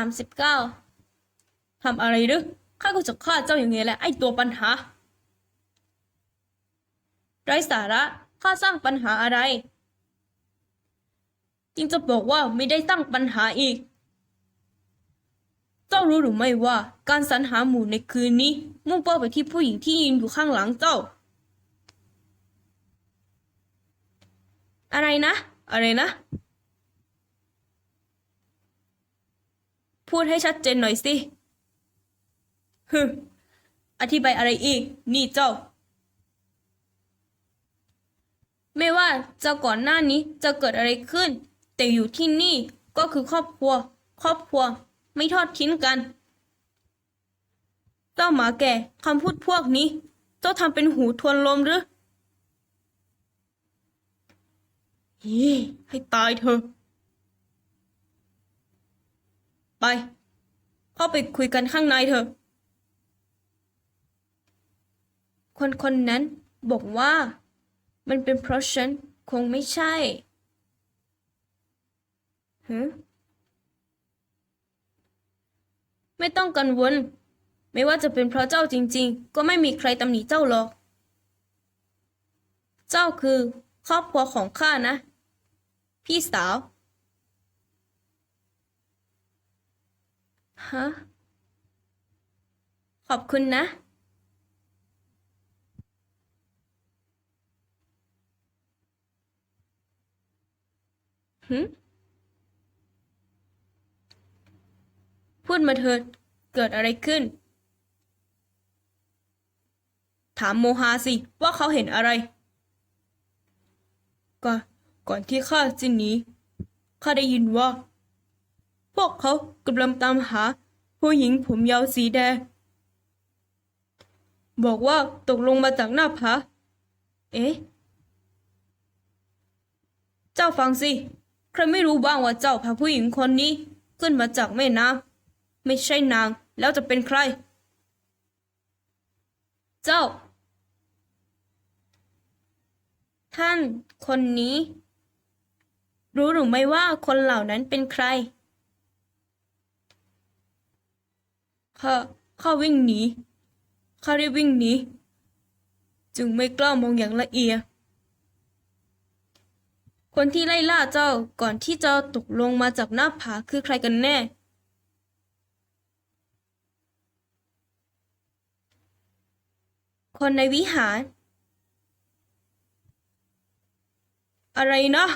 ามสิบเก้าทำอะไรหรือข้าก็จะฆ่าเจ้าอย่างไงแหละไอ้ตัวปัญหาไร้สาระข้าสร้างปัญหาอะไรจึงจะบอกว่าไม่ได้ตั้งปัญหาอีก เจ้ารู้หรือไม่ว่าการสรรหาหมู่ในคืนนี้ มุ่งเป้าไปที่ผู้หญิงที่ยืนอยู่ข้างหลังเจ้า อะไรนะ อะไรนะ พูดให้ชัดเจนหน่อยสิฮึอธิบายอะไรอีก นี่เจ้า ไม่ว่าจะก่อนหน้านี้จะเกิดอะไรขึ้น แต่อยู่ที่นี่ก็คือครอบครัว ครอบครัว ไม่ทอดทิ้งกัน เจ้าหมาแก่คำพูดพวกนี้ เจ้าทำเป็นหูทวนลมหรือฮีให้ตายเถอะ ไป เข้าไปคุยกันข้างในเถอะ คนคนนั้นบอกว่า มันเป็นเพราะฉันคงไม่ใช่ฮะไม่ต้องกังวล ไม่ว่าจะเป็นเพราะเจ้าจริง ๆ ก็ไม่มีใครตำหนิเจ้าหรอก เจ้าคือครอบครัวของข้านะ พี่สาว ฮะ ขอบคุณนะ หึ พูดมาเถิด เกิดอะไรขึ้น ถามโมฮาสิว่าเขาเห็นอะไร ก่อนก่อนที่ข้าจะหนีข้าได้ยินว่า พวกเขากำลังตามหา ผู้หญิงผมยาวสีแดง บอกว่าตกลงมาจากหน้าผา เอ๊ะ เจ้าฟังสิ ใครไม่รู้บ้างว่าเจ้าพาผู้หญิงคนนี้ ขึ้นมาจากแม่น้ำไม่ใช่นางแล้วจะเป็นใคร เจ้า ท่านคนนี้ รู้หรือไม่ว่าคนเหล่านั้นเป็นใคร ข้าข้าวิ่งหนีข้าได้วิ่งหนีจึงไม่กล้ามองอย่างละเอียดคนที่ไล่ล่าเจ้าก่อนที่เจะตกลงมาจากหน้าผาคือใครกันแน่ คนในวิหาร อะไรนะ